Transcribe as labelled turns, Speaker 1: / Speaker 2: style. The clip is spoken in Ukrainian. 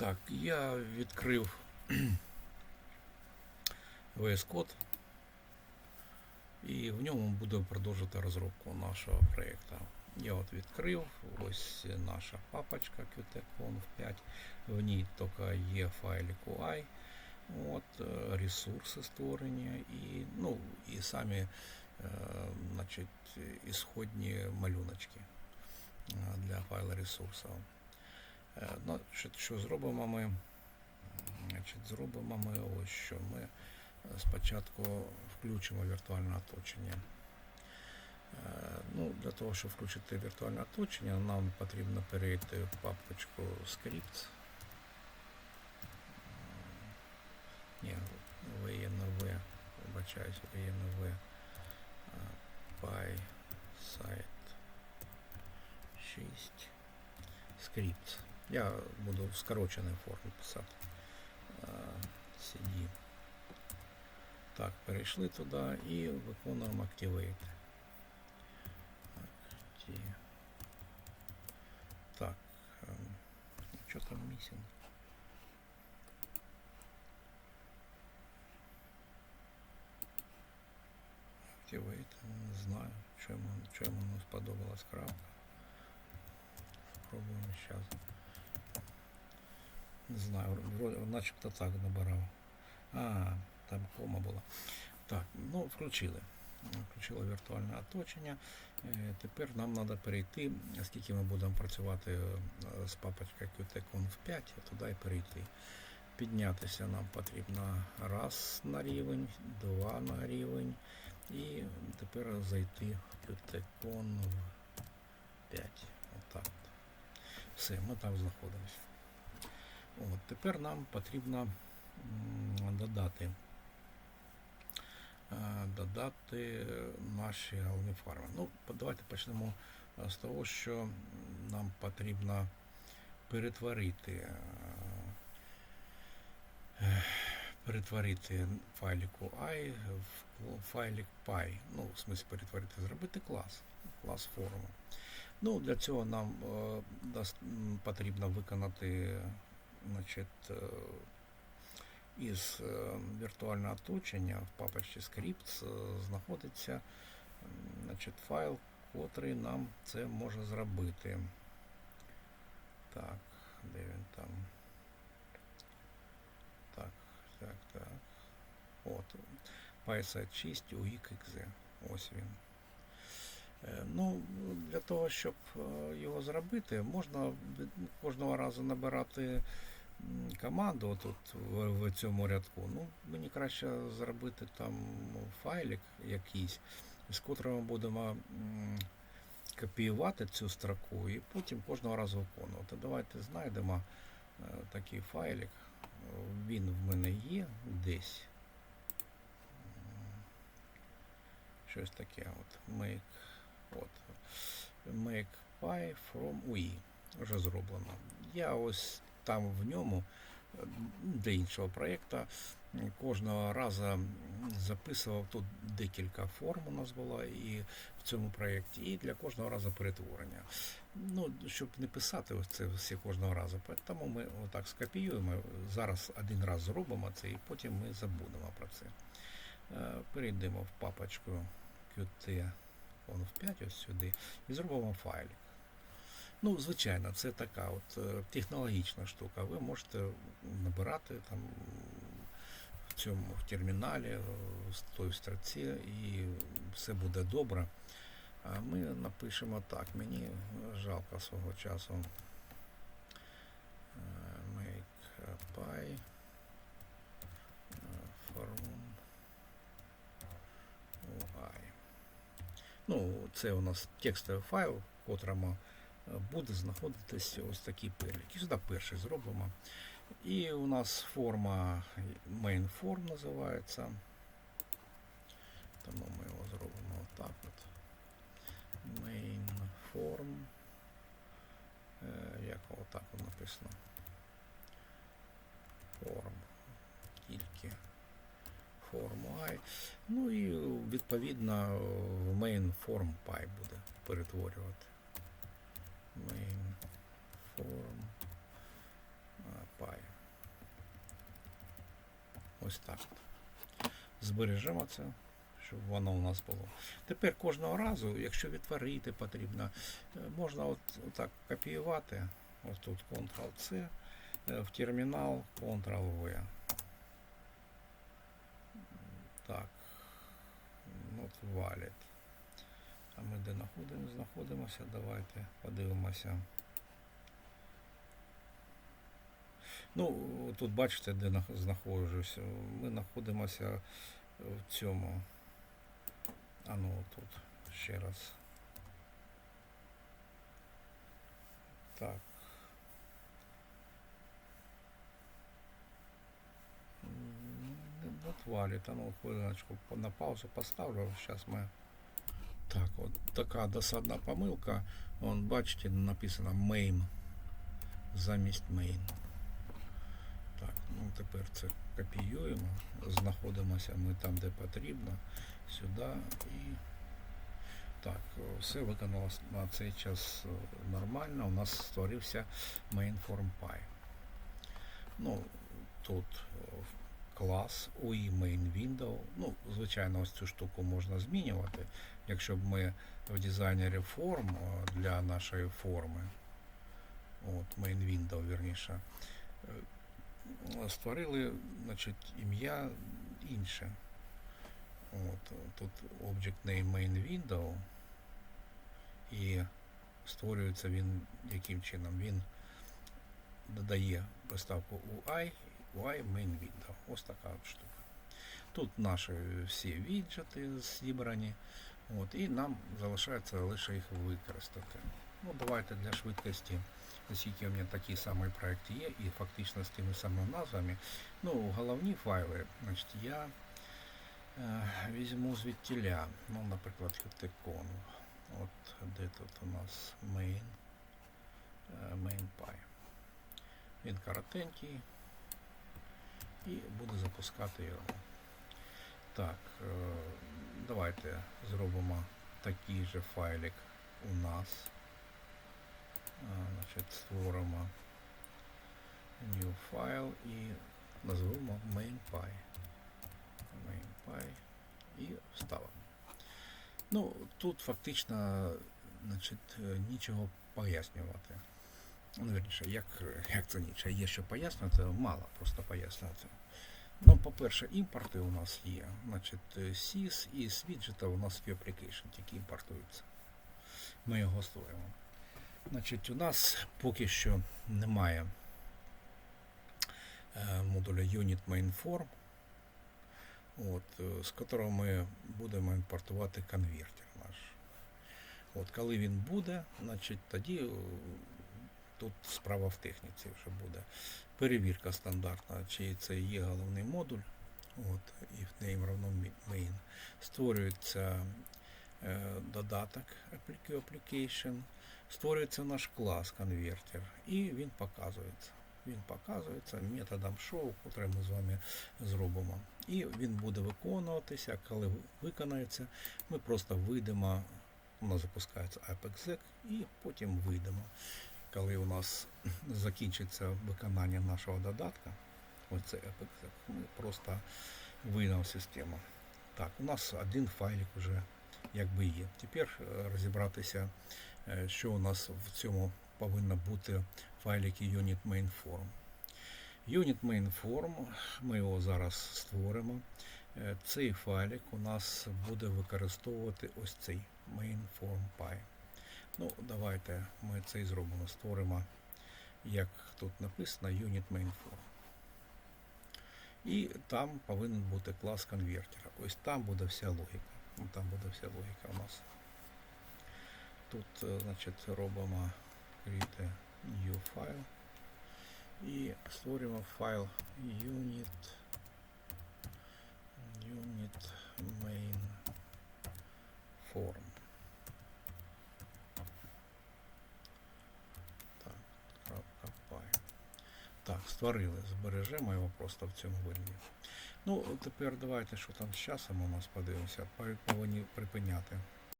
Speaker 1: Так, я відкрив VS Code і в ньому буду продовжувати розробку нашого проєкту. Я от відкрив, ось наша папочка QTConf 5, в ній тільки є файлик UI, от, е, ресурси створення і, ну, і самі е, значить, ісходні малюночки е, для файла ресурсів. Е, Значить, що зробимо ми? Значить, зробимо ми ось що. Ми е, спочатку включимо віртуальне оточення. Е, Ну, для того, щоб включити віртуальне оточення, нам потрібно перейти в папочку Scripts. Ні, VNV, вибачаюсь, VNV Py Site 6 Scripts. Я буду в скороченій формі писати. CD. Так, перейшли туди і виконуємо Activate. Так, що там місінг? Activate, не знаю, йому, що не сподобалась крапка. Спробуємо зараз. Не знаю, начебто так набирав. А, там кома була. Так, ну включили. Включили віртуальне оточення. Е, Тепер нам треба перейти, оскільки ми будемо працювати е, з папочкою QT-Conf 5, туди і перейти. Піднятися нам потрібно раз на рівень, два на рівень. І тепер зайти в QT-Conf 5. Отак. Все, ми там знаходимося. От, тепер нам потрібно додати, е, додати наші головні фарми. Ну, давайте почнемо е, з того, що нам потрібно перетворити, е, перетворити файлик UI в файлик Py. Ну, в смысле перетворити, зробити клас, клас форму. Ну, для цього нам потрібно виконати значить, е, із е, віртуального оточення в папочці Scripts знаходиться значить, файл, котрий нам це може зробити. Так, де він там? Так, так, так. От. PySite 6 UXXZ. Ось він. Е, Ну, для того, щоб е, його зробити, можна кожного разу набирати команду тут в, цьому рядку. Ну, мені краще зробити там файлик якийсь, з котрого ми будемо копіювати цю строку і потім кожного разу виконувати. Давайте знайдемо такий файлик. Він в мене є десь. Щось таке от. Make От. Make pie from UI. Вже зроблено. Я ось там в ньому для іншого проєкту кожного разу записував тут декілька форм у нас було і в цьому проєкті, і для кожного разу перетворення. Ну, щоб не писати ось це все кожного разу. Тому ми отак скопіюємо. Зараз один раз зробимо це і потім ми забудемо про це. Е, Перейдемо в папочку QT Conf 5 ось сюди і зробимо файлик. Ну, звичайно, це така от е, технологічна штука. Ви можете набирати там в цьому в терміналі, з тої строці, і все буде добре. А ми напишемо так. Мені жалко свого часу. Make pie е, UI. Ну, це у нас текстовий файл, в котрому буде знаходитись ось такий перелік. І сюди перший зробимо. І у нас форма main form називається. Тому ми його зробимо отак от. Main form. Е, Як отак от написано. Form. Тільки форму I. Ну і відповідно main form py буде перетворювати main form pi. Ось так. Збережемо це, щоб воно у нас було. Тепер кожного разу, якщо відтворити потрібно, е, можна от, так копіювати. Ось тут Ctrl-C, в термінал Ctrl-V. Так, от валить. А ми де знаходимо, знаходимося? Давайте подивимося. Ну, тут бачите, де нах- знаходжусь. Ми знаходимося в цьому. А ну тут ще раз. Так. М, От валит. А ну, хвилиночку на паузу поставлю. Сейчас мы... Так, от така досадна помилка. Вон, бачите, написано main замість main. Так, ну тепер це копіюємо. Знаходимося ми там, де потрібно. Сюди і. Так, все виконалося на цей час е, нормально. У нас створився main form py. Ну, тут е, клас UI main window. Ну, звичайно, ось цю штуку можна змінювати. Якщо б ми в дизайнері форм е, для нашої форми, от main window, вірніше, е, створили значить, ім'я інше. От, тут object name main window і створюється він яким чином? Він додає приставку UI, Main window. Ось така штука. Тут наші всі віджити зібрані. От, і нам залишається лише їх використати. Ну, давайте для швидкості, оскільки у мене такі самі проекти є, і фактично з тими самими назвами. Ну, головні файли, значить, я е, візьму звідтіля, ну, наприклад, Hepticon. От де тут у нас main, е, main.py. Він коротенький і буду запускати його. Так, е, давайте зробимо такий же файлик у нас. Е, Значить, створимо new файл і назвемо main.py. main.py і вставимо. Ну, тут фактично значить, е, нічого пояснювати. Ну, вірніше, як, як це нічого, є що пояснювати, мало просто пояснювати. Ну, по-перше, імпорти у нас є. Значить, е, SIS і з віджита у нас є application, тільки імпортується. Ми його створимо. Значить, у нас поки що немає е, модуля Unit Main Form, от, е, з котрого ми будемо імпортувати конвертер наш. От, коли він буде, значить, тоді тут справа в техніці вже буде. Перевірка стандартна, чи це є головний модуль. От, if name равно main. Створюється е, додаток application, створюється наш клас конвертер, і він показується. Він показується методом show, який ми з вами зробимо. І він буде виконуватися. Коли виконається, ми просто вийдемо, нас запускається app.exec і потім вийдемо коли у нас закінчиться виконання нашого додатка, ось це Epic, ми просто вийдемо в систему. Так, у нас один файлик вже якби є. Тепер е, розібратися, е, що у нас в цьому повинно бути в файліки Unit Main Form. Unit Main Form, ми його зараз створимо. Е, Цей файлик у нас буде використовувати ось цей main form py. Ну, давайте ми це і зробимо. Створимо, як тут написано, Unit Main Form. І там повинен бути клас конвертера. Ось там буде вся логіка. Там буде вся логіка у нас. Тут, е, значить, робимо create new file і створюємо файл unit unit main form. Так, крапка py. Так, створили, збережемо його просто в цьому вигляді. Ну, тепер давайте, що там з часом у нас подивимося. Повинні припиняти.